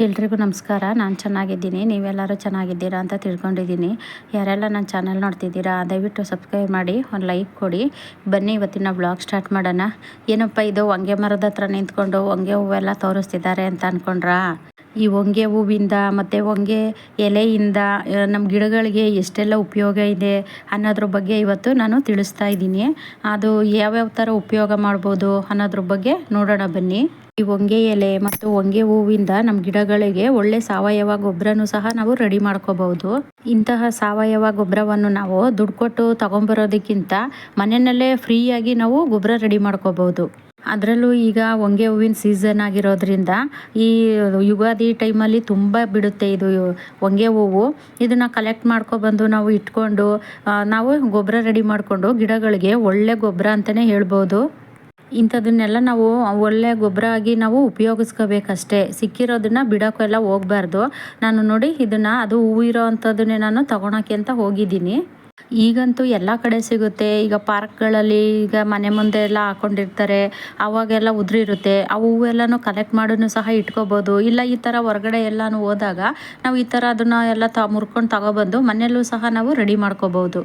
ಎಲ್ರಿಗೂ ನಮಸ್ಕಾರ. ನಾನು ಚೆನ್ನಾಗಿದ್ದೀನಿ. ನೀವೆಲ್ಲರೂ ಚೆನ್ನಾಗಿದ್ದೀರಾ ಅಂತ ತಿಳ್ಕೊಂಡಿದ್ದೀನಿ. ಯಾರೆಲ್ಲ ನನ್ನ ಚಾನಲ್ ನೋಡ್ತಿದ್ದೀರಾ, ದಯವಿಟ್ಟು ಸಬ್ಸ್ಕ್ರೈಬ್ ಮಾಡಿ, ಒಂದು ಲೈಕ್ ಕೊಡಿ. ಬನ್ನಿ ಇವತ್ತಿನ ಬ್ಲಾಗ್ ಸ್ಟಾರ್ಟ್ ಮಾಡೋಣ. ಏನಪ್ಪ ಇದು? ಹೊಂಗೆ ಮರದ ಹತ್ರ ನಿಂತ್ಕೊಂಡು ಹೊಂಗೆ ಹೂವೆಲ್ಲ ತೋರಿಸ್ತಿದ್ದಾರೆ ಅಂತ ಅಂದ್ಕೊಂಡ್ರಾ ಈ ಹೊಂಗೆ ಹೂವಿಂದ ಮತ್ತು ಹೊಂಗೆ ಎಲೆಯಿಂದ ನಮ್ಮ ಗಿಡಗಳಿಗೆ ಎಷ್ಟೆಲ್ಲ ಉಪಯೋಗ ಇದೆ ಅನ್ನೋದ್ರ ಬಗ್ಗೆ ಇವತ್ತು ನಾನು ತಿಳಿಸ್ತಾ ಇದ್ದೀನಿ. ಅದು ಯಾವ್ಯಾವ ಥರ ಉಪಯೋಗ ಮಾಡ್ಬೋದು ಅನ್ನೋದ್ರ ಬಗ್ಗೆ ನೋಡೋಣ ಬನ್ನಿ. ಈ ಹೊಂಗೆ ಎಲೆ ಮತ್ತು ಹೊಂಗೆ ಹೂವಿಂದ ನಮ್ಮ ಗಿಡಗಳಿಗೆ ಒಳ್ಳೆ ಸಾವಯವ ಗೊಬ್ಬರನು ಸಹ ನಾವು ರೆಡಿ ಮಾಡ್ಕೋಬಹುದು. ಇಂತಹ ಸಾವಯವ ಗೊಬ್ಬರವನ್ನು ನಾವು ದುಡ್ಡು ಕೊಟ್ಟು ತಗೊಂಬರೋದಕ್ಕಿಂತ ಮನೆಯಲ್ಲೇ ಫ್ರೀಯಾಗಿ ನಾವು ಗೊಬ್ಬರ ರೆಡಿ ಮಾಡ್ಕೋಬಹುದು. ಅದರಲ್ಲೂ ಈಗ ಹೊಂಗೆ ಹೂವಿನ ಸೀಸನ್ ಆಗಿರೋದ್ರಿಂದ ಈ ಯುಗಾದಿ ಟೈಮಲ್ಲಿ ತುಂಬ ಬಿಡುತ್ತೆ ಇದು ಹೊಂಗೆ ಹೂವು. ಇದನ್ನು ಕಲೆಕ್ಟ್ ಮಾಡ್ಕೊಬಂದು ನಾವು ಇಟ್ಕೊಂಡು ನಾವು ಗೊಬ್ಬರ ರೆಡಿ ಮಾಡಿಕೊಂಡು ಗಿಡಗಳಿಗೆ ಒಳ್ಳೆ ಗೊಬ್ಬರ ಅಂತಲೇ ಹೇಳ್ಬೋದು. ಇಂಥದನ್ನೆಲ್ಲ ನಾವು ಒಳ್ಳೆ ಗೊಬ್ಬರ ಆಗಿ ನಾವು ಉಪಯೋಗಿಸ್ಕೋಬೇಕಷ್ಟೇ. ಸಿಕ್ಕಿರೋದನ್ನ ಬಿಡೋಕ್ಕೆಲ್ಲ ಹೋಗ್ಬಾರ್ದು. ನಾನು ನೋಡಿ ಇದನ್ನು, ಅದು ಹೂವು ಇರೋ ನಾನು ತಗೊಳಕ್ಕೆ ಅಂತ ಹೋಗಿದ್ದೀನಿ. ಈಗಂತೂ ಎಲ್ಲ ಕಡೆ ಸಿಗುತ್ತೆ. ಈಗ ಪಾರ್ಕ್ಗಳಲ್ಲಿ ಈಗ ಮನೆ ಮುಂದೆ ಎಲ್ಲ ಹಾಕೊಂಡಿರ್ತಾರೆ. ಅವಾಗೆಲ್ಲ ಉದುರಿರುತ್ತೆ. ಆ ಹೂವೆಲ್ಲನೂ ಕಲೆಕ್ಟ್ ಮಾಡೋನು ಸಹ ಇಟ್ಕೋಬೋದು. ಇಲ್ಲ ಈ ಥರ ಹೊರಗಡೆ ಎಲ್ಲನೂ ಹೋದಾಗ ನಾವು ಈ ಥರ ಅದನ್ನು ಎಲ್ಲ ತ ಮುರ್ಕೊಂಡು ತಗೊಬಂದು ಮನೆಯಲ್ಲೂ ಸಹ ನಾವು ರೆಡಿ ಮಾಡ್ಕೋಬೋದು.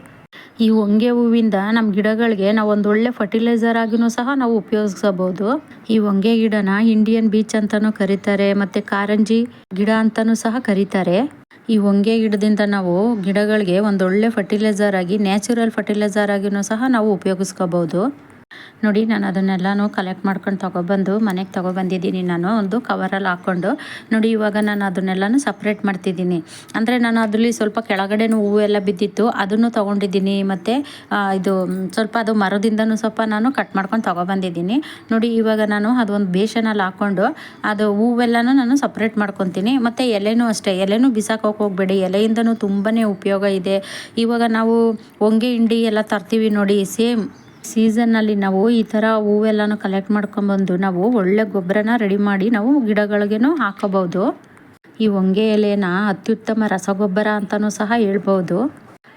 ಈ ಹೊಂಗೆ ಹೂವಿಂದ ನಮ್ಮ ಗಿಡಗಳಿಗೆ ನಾವು ಒಂದು ಒಳ್ಳೆ ಫರ್ಟಿಲೈಸರ್ ಆಗಿನೂ ಸಹ ನಾವು ಉಪಯೋಗಿಸಬಹುದು ಈ ಹೊಂಗೆ ಗಿಡನ ಇಂಡಿಯನ್ ಬೀಚ್ ಅಂತಾನೂ ಕರೀತಾರೆ, ಮತ್ತೆ ಕಾರಂಜಿ ಗಿಡ ಅಂತಾನೂ ಸಹ ಕರೀತಾರೆ. ಈ ಹೊಂಗೆ ಗಿಡದಿಂದ ನಾವು ಗಿಡಗಳಿಗೆ ಒಂದೊಳ್ಳೆ ಫರ್ಟಿಲೈಸರ್ ಆಗಿ ನ್ಯಾಚುರಲ್ ಫರ್ಟಿಲೈಸರ್ ಆಗಿನೂ ಸಹ ನಾವು ಉಪಯೋಗಿಸ್ಕೋಬಹುದು ನೋಡಿ, ನಾನು ಅದನ್ನೆಲ್ಲನೂ ಕಲೆಕ್ಟ್ ಮಾಡ್ಕೊಂಡು ತಗೊಬಂದು ಮನೆಗೆ ತಗೊಬಂದಿದ್ದೀನಿ. ನಾನು ಒಂದು ಕವರಲ್ಲಿ ಹಾಕ್ಕೊಂಡು. ನೋಡಿ, ಇವಾಗ ನಾನು ಅದನ್ನೆಲ್ಲನೂ ಸಪ್ರೇಟ್ ಮಾಡ್ತಿದ್ದೀನಿ. ಅಂದರೆ ನಾನು ಅದರಲ್ಲಿ ಸ್ವಲ್ಪ ಕೆಳಗಡೆನೂ ಹೂವೆಲ್ಲ ಬಿದ್ದಿತ್ತು, ಅದನ್ನು ತೊಗೊಂಡಿದ್ದೀನಿ. ಮತ್ತು ಇದು, ಸ್ವಲ್ಪ ಅದು ಮರದಿಂದನೂ ಸ್ವಲ್ಪ ನಾನು ಕಟ್ ಮಾಡ್ಕೊಂಡು ತೊಗೊಬಂದಿದ್ದೀನಿ. ನೋಡಿ, ಇವಾಗ ನಾನು ಅದೊಂದು ಬೇಷನಲ್ಲಿ ಹಾಕ್ಕೊಂಡು ಅದು ಹೂವೆಲ್ಲನೂ ನಾನು ಸಪ್ರೇಟ್ ಮಾಡ್ಕೊತೀನಿ. ಮತ್ತು ಎಲೆನೂ ಅಷ್ಟೇ, ಎಲೆನೂ ಬಿಸಾಕೋಕೆ ಹೋಗಬೇಡಿ. ಎಲೆಯಿಂದನೂ ತುಂಬಾ ಉಪಯೋಗ ಇದೆ. ಇವಾಗ ನಾವು ಹೊಂಗೆ ಹಿಂಡಿ ಎಲ್ಲ ತರ್ತೀವಿ ನೋಡಿ, ಸೇಮ್ ಸೀಸನ್ನಲ್ಲಿ ನಾವು ಈ ಥರ ಹೂವೆಲ್ಲನೂ ಕಲೆಕ್ಟ್ ಮಾಡ್ಕೊಂಬಂದು ನಾವು ಒಳ್ಳೆ ಗೊಬ್ಬರನ ರೆಡಿ ಮಾಡಿ ನಾವು ಗಿಡಗಳಿಗೇನು ಹಾಕೋಬೋದು ಈ ಹೊಂಗೆ ಎಲೆನ ಅತ್ಯುತ್ತಮ ರಸಗೊಬ್ಬರ ಅಂತಲೂ ಸಹ ಹೇಳ್ಬೋದು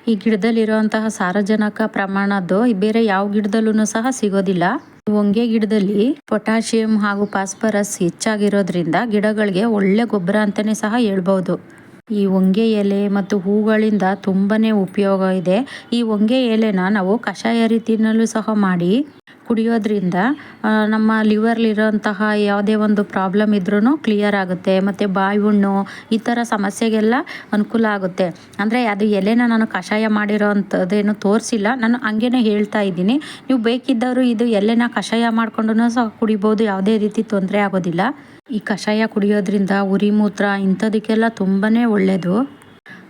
ಈ ಗಿಡದಲ್ಲಿರುವಂತಹ ಸಾರಜನಕ ಪ್ರಮಾಣದ್ದು ಬೇರೆ ಯಾವ ಗಿಡದಲ್ಲೂ ಸಹ ಸಿಗೋದಿಲ್ಲ. ಹೊಂಗೆ ಗಿಡದಲ್ಲಿ ಪೊಟ್ಯಾಷಿಯಂ ಹಾಗೂ ಫಾಸ್ಫರಸ್ ಹೆಚ್ಚಾಗಿರೋದ್ರಿಂದ ಗಿಡಗಳಿಗೆ ಒಳ್ಳೆ ಗೊಬ್ಬರ ಅಂತಲೇ ಸಹ ಹೇಳ್ಬೋದು ಈ ಹೊಂಗೆ ಎಲೆ ಮತ್ತು ಹೂಗಳಿಂದ ತುಂಬಾ ಉಪಯೋಗ ಇದೆ. ಈ ಹೊಂಗೆ ಎಲೆನ ನಾವು ಕಷಾಯ ರೀತಿಯಲ್ಲೂ ಸಹ ಮಾಡಿ ಕುಡಿಯೋದ್ರಿಂದ ನಮ್ಮ ಲಿವರ್ಲಿರೋಂತಹ ಯಾವುದೇ ಒಂದು ಪ್ರಾಬ್ಲಮ್ ಇದ್ರೂ ಕ್ಲಿಯರ್ ಆಗುತ್ತೆ. ಮತ್ತು ಬಾಯಿ ಹುಣ್ಣು ಈ ಥರ ಸಮಸ್ಯೆಗೆಲ್ಲ ಅನುಕೂಲ ಆಗುತ್ತೆ. ಅಂದರೆ ಅದು ಎಲೆನ ನಾನು ಕಷಾಯ ಮಾಡಿರೋ ಅಂಥದ್ದೇನು ತೋರಿಸಿಲ್ಲ. ನಾನು ಹಂಗೇ ಹೇಳ್ತಾ ಇದ್ದೀನಿ. ನೀವು ಬೇಕಿದ್ದವರು ಇದು ಎಲೆನ ಕಷಾಯ ಮಾಡಿಕೊಂಡು ಸಹ ಕುಡಿಬೋದು. ಯಾವುದೇ ರೀತಿ ತೊಂದರೆ ಆಗೋದಿಲ್ಲ. ಈ ಕಷಾಯ ಕುಡಿಯೋದ್ರಿಂದ ಉರಿ ಮೂತ್ರ ಇಂಥದಕ್ಕೆಲ್ಲ ತುಂಬಾ ಒಳ್ಳೆಯದು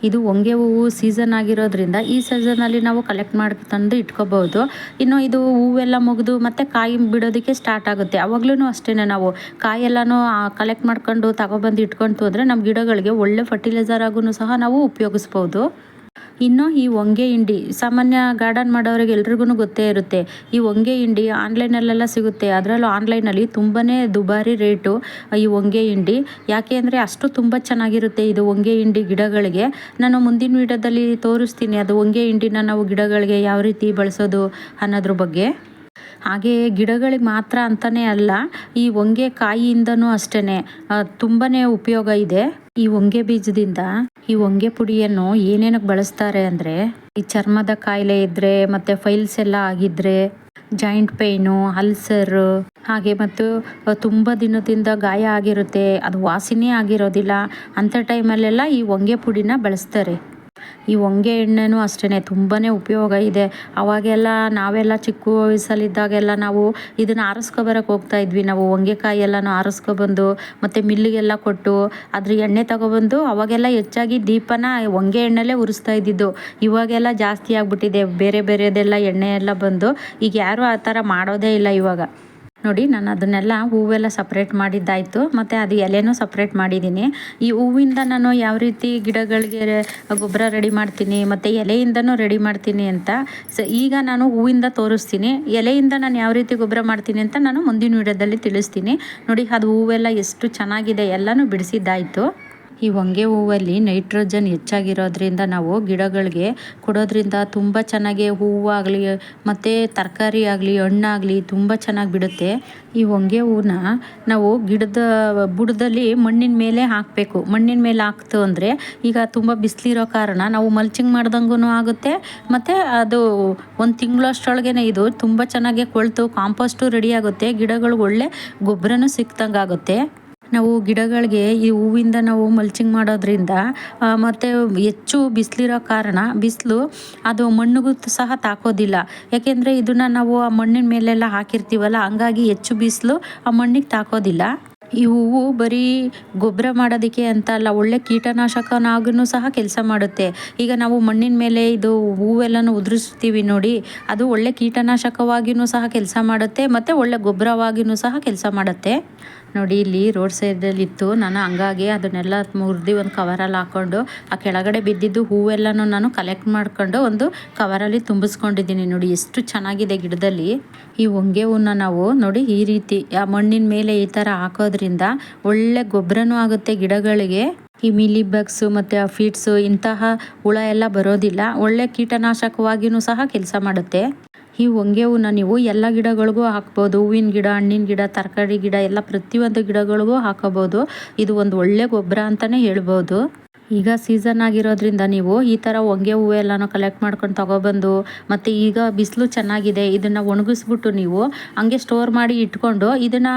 ಇದು ಹೊಂಗೆ ಹೂವು ಸೀಸನ್ ಆಗಿರೋದ್ರಿಂದ ಈ ಸೀಸನಲ್ಲಿ ನಾವು ಕಲೆಕ್ಟ್ ಮಾಡಿ ತಂದು ಇಟ್ಕೋಬೋದು. ಇನ್ನು ಇದು ಹೂವೆಲ್ಲ ಮುಗಿದು ಮತ್ತೆ ಕಾಯಿ ಬಿಡೋದಕ್ಕೆ ಸ್ಟಾರ್ಟ್ ಆಗುತ್ತೆ. ಅವಾಗ್ಲೂ ಅಷ್ಟೇ ನಾವು ಕಾಯೆಲ್ಲನೂ ಕಲೆಕ್ಟ್ ಮಾಡ್ಕೊಂಡು ತಗೊಬಂದು ಇಟ್ಕೊಂಡು ಹೋದರೆ ನಮ್ಮ ಗಿಡಗಳಿಗೆ ಒಳ್ಳೆ ಫರ್ಟಿಲೈಸರ್ ಆಗೂ ಸಹ ನಾವು ಉಪಯೋಗಿಸ್ಬೋದು. ಇನ್ನು ಈ ಹೊಂಗೆ ಹಿಂಡಿ, ಸಾಮಾನ್ಯ ಗಾರ್ಡನ್ ಮಾಡೋರಿಗೆ ಎಲ್ರಿಗೂ ಗೊತ್ತೇ ಇರುತ್ತೆ. ಈ ಹೊಂಗೆ ಹಿಂಡಿ ಆನ್ಲೈನಲ್ಲೆಲ್ಲ ಸಿಗುತ್ತೆ. ಅದರಲ್ಲೂ ಆನ್ಲೈನಲ್ಲಿ ತುಂಬಾ ದುಬಾರಿ ರೇಟು ಈ ಹೊಂಗೆ ಹಿಂಡಿ. ಯಾಕೆ ಅಂದರೆ ಅಷ್ಟು ತುಂಬ ಚೆನ್ನಾಗಿರುತ್ತೆ ಇದು ಹೊಂಗೆ ಹಿಂಡಿ ಗಿಡಗಳಿಗೆ. ನಾನು ಮುಂದಿನ ವೀಡಿಯೋದಲ್ಲಿ ತೋರಿಸ್ತೀನಿ ಅದು ಹೊಂಗೆ ಹಿಂಡಿನ ನಾವು ಗಿಡಗಳಿಗೆ ಯಾವ ರೀತಿ ಬಳಸೋದು ಅನ್ನೋದ್ರ ಬಗ್ಗೆ. ಹಾಗೆ ಗಿಡಗಳಿಗೆ ಮಾತ್ರ ಅಂತಲೇ ಅಲ್ಲ, ಈ ಒಂಗೆ ಕಾಯಿಯಿಂದನೂ ಅಷ್ಟೇ ತುಂಬಾ ಉಪಯೋಗ ಇದೆ. ಈ ಹೊಂಗೆ ಬೀಜದಿಂದ ಈ ಹೊಂಗೆ ಪುಡಿಯನ್ನು ಏನೇನಕ್ಕೆ ಬಳಸ್ತಾರೆ ಅಂದರೆ ಈ ಚರ್ಮದ ಕಾಯಿಲೆ ಇದ್ರೆ ಮತ್ತೆ ಫೈಲ್ಸ್ ಎಲ್ಲ ಆಗಿದ್ರೆ ಜಾಯಿಂಟ್ ಪೈನು ಅಲ್ಸರ್ ಹಾಗೆ ಮತ್ತು ತುಂಬ ದಿನದಿಂದ ಗಾಯ ಆಗಿರುತ್ತೆ, ಅದು ವಾಸಿನೇ ಆಗಿರೋದಿಲ್ಲ, ಅಂಥ ಟೈಮಲ್ಲೆಲ್ಲ ಈ ಹೊಂಗೆ ಪುಡಿನ ಬಳಸ್ತಾರೆ. ಈ ಹೊಂಗೆ ಎಣ್ಣೆನೂ ಅಷ್ಟೇ ತುಂಬಾ ಉಪಯೋಗ ಇದೆ. ಅವಾಗೆಲ್ಲ ನಾವೆಲ್ಲ ಚಿಕ್ಕ ವಯಸ್ಸಲ್ಲಿದ್ದಾಗೆಲ್ಲ ನಾವು ಇದನ್ನು ಆರಿಸ್ಕೊಬರಕ್ಕೆ ಹೋಗ್ತಾ ಇದ್ವಿ. ನಾವು ಹೊಂಗೆಕಾಯಿ ಎಲ್ಲನೂ ಆರಿಸ್ಕೊಬಂದು, ಮತ್ತು ಮಿಲ್ಲಿಗೆಲ್ಲ ಕೊಟ್ಟು ಅದ್ರ ಎಣ್ಣೆ ತಗೊಬಂದು ಅವಾಗೆಲ್ಲ ಹೆಚ್ಚಾಗಿ ದೀಪನ ಹೊಂಗೆ ಎಣ್ಣೆಲೇ ಉರಿಸ್ತಾ ಇದ್ದಿದ್ದು. ಇವಾಗೆಲ್ಲ ಜಾಸ್ತಿ ಆಗಿಬಿಟ್ಟಿದೆ. ಬೇರೆ ಬೇರೆದೆಲ್ಲ ಎಣ್ಣೆ ಎಲ್ಲ ಬಂದು ಈಗ ಯಾರೂ ಆ ಥರ ಮಾಡೋದೇ ಇಲ್ಲ ಇವಾಗ. ನೋಡಿ, ನಾನು ಅದನ್ನೆಲ್ಲ ಹೂವೆಲ್ಲ ಸಪ್ರೇಟ್ ಮಾಡಿದ್ದಾಯಿತು. ಮತ್ತು ಅದು ಎಲೆನೂ ಸಪ್ರೇಟ್ ಮಾಡಿದ್ದೀನಿ. ಈ ಹೂವಿಂದ ನಾನು ಯಾವ ರೀತಿ ಗಿಡಗಳಿಗೆ ಗೊಬ್ಬರ ರೆಡಿ ಮಾಡ್ತೀನಿ, ಮತ್ತು ಎಲೆಯಿಂದನೂ ರೆಡಿ ಮಾಡ್ತೀನಿ ಅಂತ, ಸೊ, ಈಗ ನಾನು ಹೂವಿಂದ ತೋರಿಸ್ತೀನಿ. ಎಲೆಯಿಂದ ನಾನು ಯಾವ ರೀತಿ ಗೊಬ್ಬರ ಮಾಡ್ತೀನಿ ಅಂತ ನಾನು ಮುಂದಿನ ವಿಡಿಯೋದಲ್ಲಿ ತಿಳಿಸ್ತೀನಿ. ನೋಡಿ, ಅದು ಹೂವೆಲ್ಲ ಎಷ್ಟು ಚೆನ್ನಾಗಿದೆ, ಎಲ್ಲನೂ ಬಿಡಿಸಿದ್ದಾಯಿತು. ಈ ಹೊಂಗೆ ಹೂವಲ್ಲಿ ನೈಟ್ರೋಜನ್ ಹೆಚ್ಚಾಗಿರೋದ್ರಿಂದ ನಾವು ಗಿಡಗಳಿಗೆ ಕೊಡೋದ್ರಿಂದ ತುಂಬ ಚೆನ್ನಾಗಿ ಹೂವಾಗಲಿ, ಮತ್ತು ತರಕಾರಿ ಆಗಲಿ, ಹಣ್ಣಾಗಲಿ ತುಂಬ ಚೆನ್ನಾಗಿ ಬಿಡುತ್ತೆ. ಈ ಹೊಂಗೆ ಹೂವನ್ನ ನಾವು ಗಿಡದ ಬುಡದಲ್ಲಿ ಮಣ್ಣಿನ ಮೇಲೆ ಹಾಕಬೇಕು. ಮಣ್ಣಿನ ಮೇಲೆ ಹಾಕ್ತು ಅಂದರೆ ಈಗ ತುಂಬ ಬಿಸಿಲಿರೋ ಕಾರಣ ನಾವು ಮಲ್ಚಿಂಗ್ ಮಾಡ್ದಂಗೂ ಆಗುತ್ತೆ. ಮತ್ತು ಅದು ಒಂದು ತಿಂಗಳಷ್ಟೊಳಗೆ ಇದು ತುಂಬ ಚೆನ್ನಾಗಿ ಕೊಳ್ತು, ಕಾಂಪೋಸ್ಟು ರೆಡಿ ಆಗುತ್ತೆ. ಗಿಡಗಳಿಗೆ ಒಳ್ಳೆ ಗೊಬ್ಬರನೂ ಸಿಕ್ದಂಗೆ ಆಗುತ್ತೆ ನಾವು ಗಿಡಗಳಿಗೆ ಈ ಹೂವಿಂದ ನಾವು ಮಲ್ಚಿಂಗ್ ಮಾಡೋದ್ರಿಂದ ಮತ್ತು ಹೆಚ್ಚು ಬಿಸಿಲಿರೋ ಕಾರಣ ಬಿಸಿಲು ಅದು ಮಣ್ಣಿಗೂ ಸಹ ತಾಕೋದಿಲ್ಲ. ಯಾಕೆಂದರೆ ಇದನ್ನು ನಾವು ಆ ಮಣ್ಣಿನ ಮೇಲೆಲ್ಲ ಹಾಕಿರ್ತೀವಲ್ಲ, ಹಂಗಾಗಿ ಹೆಚ್ಚು ಬಿಸಿಲು ಆ ಮಣ್ಣಿಗೆ ತಾಕೋದಿಲ್ಲ. ಈ ಹೂವು ಬರೀ ಗೊಬ್ಬರ ಮಾಡೋದಕ್ಕೆ ಅಂತ ಅಲ್ಲ ಒಳ್ಳೆ ಕೀಟನಾಶಕನಾಗೂ ಸಹ ಕೆಲಸ ಮಾಡುತ್ತೆ. ಈಗ ನಾವು ಮಣ್ಣಿನ ಮೇಲೆ ಇದು ಹೂವೆಲ್ಲನೂ ಉದುರಿಸ್ತೀವಿ ನೋಡಿ, ಅದು ಒಳ್ಳೆ ಕೀಟನಾಶಕವಾಗಿಯೂ ಸಹ ಕೆಲಸ ಮಾಡುತ್ತೆ, ಮತ್ತು ಒಳ್ಳೆ ಗೊಬ್ಬರವಾಗಿಯೂ ಸಹ ಕೆಲಸ ಮಾಡುತ್ತೆ. ನೋಡಿ, ಇಲ್ಲಿ ರೋಡ್ ಸೈಡಲ್ಲಿ ಇತ್ತು. ನಾನು ಹಂಗಾಗಿ ಅದನ್ನೆಲ್ಲ ಮುರಿದು ಒಂದು ಕವರಲ್ಲಿ ಹಾಕ್ಕೊಂಡು ಆ ಕೆಳಗಡೆ ಬಿದ್ದಿದ್ದು ಹೂವೆಲ್ಲನೂ ನಾನು ಕಲೆಕ್ಟ್ ಮಾಡ್ಕೊಂಡು ಒಂದು ಕವರಲ್ಲಿ ತುಂಬಿಸ್ಕೊಂಡಿದ್ದೀನಿ. ನೋಡಿ, ಎಷ್ಟು ಚೆನ್ನಾಗಿದೆ ಗಿಡದಲ್ಲಿ. ಈ ಹೊಂಗೆ ಹೂವನ್ನ ನಾವು ನೋಡಿ, ಈ ರೀತಿ, ಆ ಮಣ್ಣಿನ ಮೇಲೆ ಈ ಥರ ಹಾಕೋದ್ರಿಂದ ಒಳ್ಳೆ ಗೊಬ್ಬರನೂ ಆಗುತ್ತೆ ಗಿಡಗಳಿಗೆ. ಈ ಮಿಲಿ ಬಗ್ಸು ಮತ್ತು ಆ ಫೀಡ್ಸು ಇಂತಹ ಹುಳ ಎಲ್ಲ ಬರೋದಿಲ್ಲ. ಒಳ್ಳೆ ಕೀಟನಾಶಕವಾಗಿಯೂ ಸಹ ಕೆಲಸ ಮಾಡುತ್ತೆ. ಈ ಹೊಂಗೆ ಹೂವನ್ನ ನೀವು ಎಲ್ಲ ಗಿಡಗಳಿಗೂ ಹಾಕ್ಬೋದು. ಹೂವಿನ ಗಿಡ, ಹಣ್ಣಿನ ಗಿಡ, ತರಕಾರಿ ಗಿಡ, ಎಲ್ಲ ಪ್ರತಿಯೊಂದು ಗಿಡಗಳಿಗೂ ಹಾಕೋಬೋದು. ಇದು ಒಂದು ಒಳ್ಳೆ ಗೊಬ್ಬರ ಅಂತಲೇ ಹೇಳ್ಬೋದು. ಈಗ ಸೀಸನ್ ಆಗಿರೋದ್ರಿಂದ ನೀವು ಈ ಥರ ಹೊಂಗೆ ಹೂವು ಎಲ್ಲನೂ ಕಲೆಕ್ಟ್ ಮಾಡ್ಕೊಂಡು ತೊಗೊಬಂದು, ಮತ್ತು ಈಗ ಬಿಸಿಲು ಚೆನ್ನಾಗಿದೆ, ಇದನ್ನು ಒಣಗಿಸ್ಬಿಟ್ಟು ನೀವು ಹಂಗೆ ಸ್ಟೋರ್ ಮಾಡಿ ಇಟ್ಕೊಂಡು ಇದನ್ನು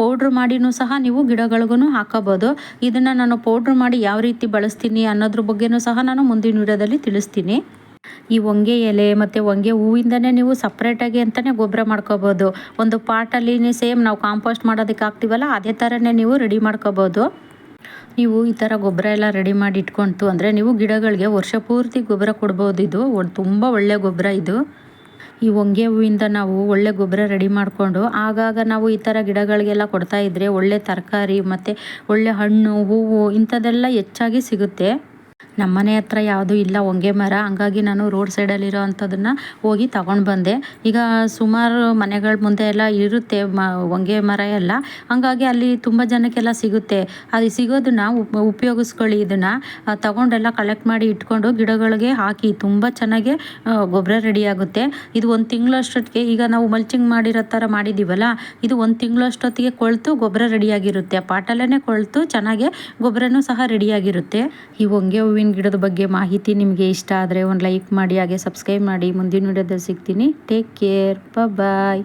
ಪೌಡ್ರ್ ಮಾಡಿನೂ ಸಹ ನೀವು ಗಿಡಗಳಿಗೂ ಹಾಕೋಬೋದು. ಇದನ್ನು ನಾನು ಪೌಡ್ರ್ ಮಾಡಿ ಯಾವ ರೀತಿ ಬಳಸ್ತೀನಿ ಅನ್ನೋದ್ರ ಬಗ್ಗೆನೂ ಸಹ ನಾನು ಮುಂದಿನ ವಿಡಿಯೋದಲ್ಲಿ ತಿಳಿಸ್ತೀನಿ. ಈ ಹೊಂಗೆ ಎಲೆ ಮತ್ತು ಹೊಂಗೆ ಹೂವಿಂದನೇ ನೀವು ಸಪ್ರೇಟಾಗಿ ಅಂತಲೇ ಗೊಬ್ಬರ ಮಾಡ್ಕೋಬೋದು. ಒಂದು ಪಾಟಲ್ಲಿ ಸೇಮ್ ನಾವು ಕಾಂಪೋಸ್ಟ್ ಮಾಡೋದಕ್ಕೆ ಹಾಕ್ತೀವಲ್ಲ, ಅದೇ ಥರನೇ ನೀವು ರೆಡಿ ಮಾಡ್ಕೋಬೋದು. ನೀವು ಈ ಥರ ಗೊಬ್ಬರ ಎಲ್ಲ ರೆಡಿ ಮಾಡಿ ಇಟ್ಕೊಂತು ಅಂದರೆ ನೀವು ಗಿಡಗಳಿಗೆ ವರ್ಷ ಪೂರ್ತಿ ಗೊಬ್ಬರ ಕೊಡ್ಬೋದು ಇದು. ತುಂಬ ಒಳ್ಳೆ ಗೊಬ್ಬರ ಇದು. ಈ ಹೊಂಗೆ ಹೂವಿಂದ ನಾವು ಒಳ್ಳೆ ಗೊಬ್ಬರ ರೆಡಿ ಮಾಡಿಕೊಂಡು, ಆಗಾಗ ನಾವು ಈ ಥರ ಗಿಡಗಳಿಗೆಲ್ಲ ಕೊಡ್ತಾ ಇದ್ದರೆ ಒಳ್ಳೆ ತರಕಾರಿ ಮತ್ತು ಒಳ್ಳೆ ಹಣ್ಣು, ಹೂವು ಇಂಥದ್ದೆಲ್ಲ ಹೆಚ್ಚಾಗಿ ಸಿಗುತ್ತೆ. ನಮ್ಮ ಮನೆ ಹತ್ರ ಯಾವುದು ಇಲ್ಲ, ಹೊಂಗೆ ಮರ. ಹಂಗಾಗಿ ನಾನು ರೋಡ್ ಸೈಡಲ್ಲಿರೋ ಅಂಥದನ್ನು ಹೋಗಿ ತಗೊಂಡು ಬಂದೆ. ಈಗ ಸುಮಾರು ಮನೆಗಳ ಮುಂದೆ ಎಲ್ಲ ಇರುತ್ತೆ, ಮ, ಹೊಂಗೆ ಮರ ಎಲ್ಲ. ಹಂಗಾಗಿ ಅಲ್ಲಿ ತುಂಬ ಜನಕ್ಕೆಲ್ಲ ಸಿಗುತ್ತೆ. ಅದು ಸಿಗೋದನ್ನ ಉಪಯೋಗಿಸ್ಕೊಳ್ಳಿ. ಇದನ್ನು ತಗೊಂಡೆಲ್ಲ ಕಲೆಕ್ಟ್ ಮಾಡಿ ಇಟ್ಕೊಂಡು ಗಿಡಗಳಿಗೆ ಹಾಕಿ ತುಂಬ ಚೆನ್ನಾಗಿ ಗೊಬ್ಬರ ರೆಡಿ ಆಗುತ್ತೆ. ಇದು ಒಂದು ತಿಂಗಳಷ್ಟೊತ್ತಿಗೆ, ಈಗ ನಾವು ಮಲ್ಚಿಂಗ್ ಮಾಡಿರೋ ಥರ ಮಾಡಿದ್ದೀವಲ್ಲ ಇದು ಒಂದು ತಿಂಗಳಷ್ಟೊತ್ತಿಗೆ ಕೊಳ್ತು, ಗೊಬ್ಬರ ರೆಡಿಯಾಗಿರುತ್ತೆ ಪಾಟಲ್ಲೇ ಕೊಳ್ತು, ಚೆನ್ನಾಗೆ ಗೊಬ್ಬರನೂ ಸಹ ರೆಡಿಯಾಗಿರುತ್ತೆ ಈ ಹೊಂಗೆ ಹೂವಿನ ಗಿಡದ ಬಗ್ಗೆ ಮಾಹಿತಿ ನಿಮಗೆ ಇಷ್ಟ ಆದರೆ ಒಂದು ಲೈಕ್ ಮಾಡಿ, ಹಾಗೆ ಸಬ್ಸ್ಕ್ರೈಬ್ ಮಾಡಿ. ಮುಂದಿನ ವಿಡಿಯೋದಲ್ಲಿ ಸಿಗ್ತೀನಿ. Take care bye